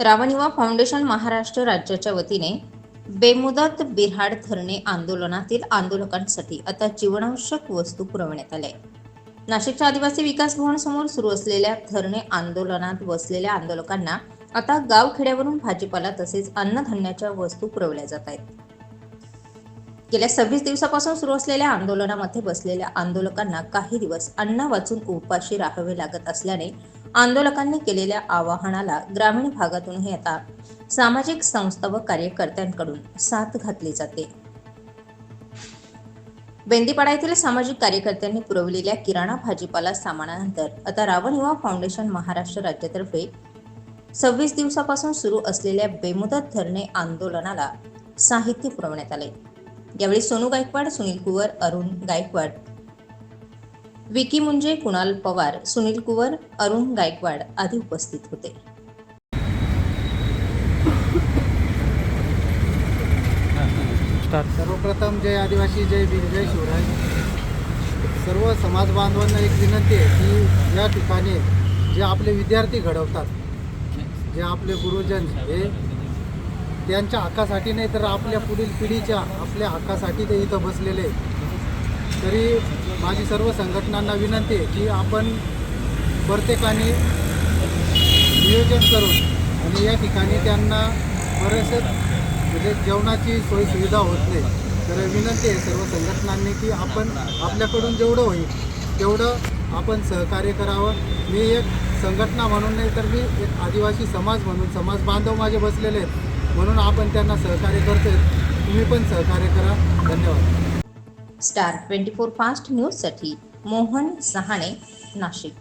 रावणिवा foundation Maharashtra राज्याच्या वतीने बेमुदत बिहाड धरणे आंदोलनातील आंदोलकांसाठी आता जीवनावश्यक वस्तू पुरवण्यात आल्या नाशिकच्या आदिवासी विकास भवन समोर सुरू असलेल्या धरणे आंदोलनात बसलेल्या आंदोलकांना आता गावखेड्यावरून भाजीपाला तसेच अन्नधान्याच्या वस्तू पुरवल्या जात आहेत. गेल्या सव्वीस दिवसापासून सुरू असलेल्या आंदोलनामध्ये बसलेल्या आंदोलकांना काही दिवस अन्न वाचून उपाशी राहावे लागत असल्याने आंदोलकांनी केलेल्या आवाहनाला ग्रामीण भागातूनही आता सामाजिक संस्था व कार्यकर्त्यांकडून साथ घातली जाते. बेंदीपाडा येथील सामाजिक कार्यकर्त्यांनी पुरवलेल्या किराणा भाजीपाला सामानानंतर आता रावण युवा फाउंडेशन महाराष्ट्र राज्यातर्फे सव्वीस दिवसापासून सुरू असलेल्या बेमुदत धरणे आंदोलनाला साहित्य पुरवण्यात आले. यावेळी सोनू गायकवाड सुनील कुवर अरुण गायकवाड विकी मुंजे कुणाल पवार सुनील कुवर अरुण गायकवाड आदी उपस्थित होते सर्वप्रथम जय आदिवासी जय भीम जय शिवराय सर्व समाज बांधवांना एक विनंती आहे की या ठिकाणी जे आपले विद्यार्थी घडवतात जे आपले गुरुजन हे त्यांच्या हक्कासाठी नाही तर आपल्या पुढील पिढीच्या आपल्या हक्कासाठी ते इथं बसलेले आहेत. तरी माझी सर्व संघटनांना विनंती आहे की आपण प्रत्येकाने नियोजन करून आणि या ठिकाणी त्यांना बरेचसे म्हणजे जेवणाची सोयी सुविधा होत नाही. तर विनंती आहे सर्व संघटनांनी की आपण आपल्याकडून जेवढं होईल तेवढं आपण सहकार्य करावं. मी एक संघटना म्हणून नाही तर मी एक आदिवासी समाज म्हणून समाज बांधव माझे बसलेले आहेत म्हणून आपण त्यांना सहकार्य करतोय. तुम्ही पण सहकार्य करा. धन्यवाद. स्टार ट्वेंटी फोर फास्ट न्यूजसाठी मोहन सहाणे नाशिक.